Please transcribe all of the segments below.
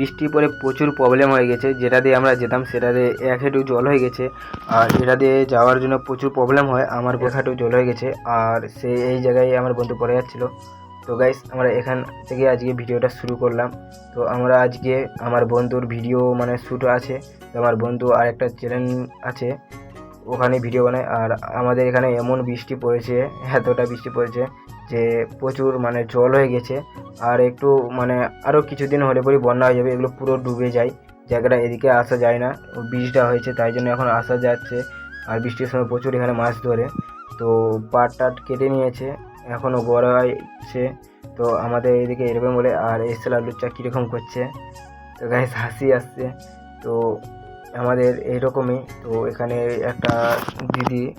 বৃষ্টি পরে প্রচুর প্রবলেম হয়ে গেছে। যেটা দিয়ে আমরা যেতাম সেটা দিয়ে এক হেঁটু জল হয়ে গেছে। আর এটা দিয়ে যাওয়ার জন্য প্রচুর প্রবলেম হয়। আমার এক হাঁটু জল হয়ে গেছে। আর সে এই জায়গায় আমার বন্ধু পড়ে যাচ্ছিল। তো গাইস আমরা এখান থেকে আজকে ভিডিওটা শুরু করলাম। তো আমরা আজকে আমার বন্ধুর ভিডিও মানে শ্যুট আছে। তো আমার বন্ধু আর একটা চ্যানেল আছে। ওখানে ভিডিও বানায়। আর আমাদের এখানে এমন বৃষ্টি পড়েছে, এতটা বৃষ্টি পড়েছে যে প্রচুর মানে জল হয়ে গেছে। আর একটু মানে আরও কিছুদিন হলে পরেই বন্যা হয়ে যাবে, এগুলো পুরো ডুবে যায়। জায়গাটা এদিকে আসা যায় না বৃষ্টিটা হয়েছে তাই জন্য এখন আসা যাচ্ছে। আর বৃষ্টির সময় প্রচুর এখানে মাছ ধরে। তো পাট টাট কেটে নিয়েছে এখনও বড় হয়েছে। তো আমাদের এদিকে এরকম বলে, আর এসেল আলুর চা কীরকম করছে? তো গাইস হাসি আসছে। তো আমাদের এইরকমই। তো এখানে একটা দিদি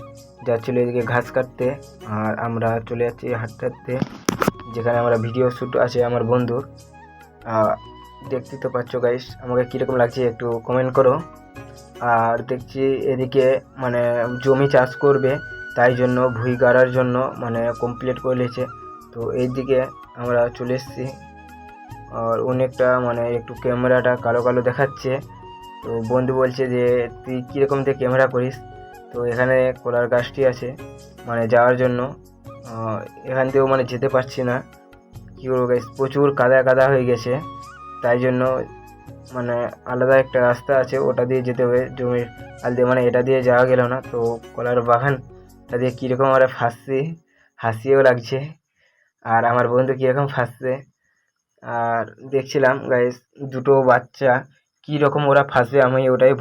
যাচ্ছিল এদিকে ঘাস কাটতে আর আমরা চলে যাচ্ছি হাঁটতে হাঁটতে যেখানে আমরা ভিডিও শ্যুট আছে আমার বন্ধুর। আহ, দেখতেই তো পাচ্ছ গাইস আমাকে কীরকম লাগছে একটু কমেন্ট করো। আর দেখছি এদিকে মানে জমি চাষ করবে তাই জন্য ভুঁই গাড়ার জন্য মানে কমপ্লিট করে নিয়েছে। তো এইদিকে আমরা চলে এসেছি। আর অনেকটা মানে একটু ক্যামেরাটা কালো কালো দেখাচ্ছে। তো বন্ধু বলছে যে, তুই কীরকম দিয়ে ক্যামেরা করিস? তো এখানে কলার গাছটি আছে মানে যাওয়ার জন্য। এখান থেকেও মানে যেতে পারছি না। কী করব গাইস প্রচুর কাদা কাদা হয়ে গেছে। তাই জন্য মানে আলাদা একটা রাস্তা আছে, ওটা দিয়ে যেতে হবে। জমির আল দিয়ে মানে এটা দিয়ে যাওয়া গেল না। তো কলার বাগানটা দিয়ে কীরকম আমরা ফাঁসছি, হাসিও লাগছে। আর আমার বন্ধু কীরকম ফাঁসছে, আর দেখছিলাম গাইস দুটো বাচ্চা। কী রকম ওরা ফাঁসবে আমি ওটাই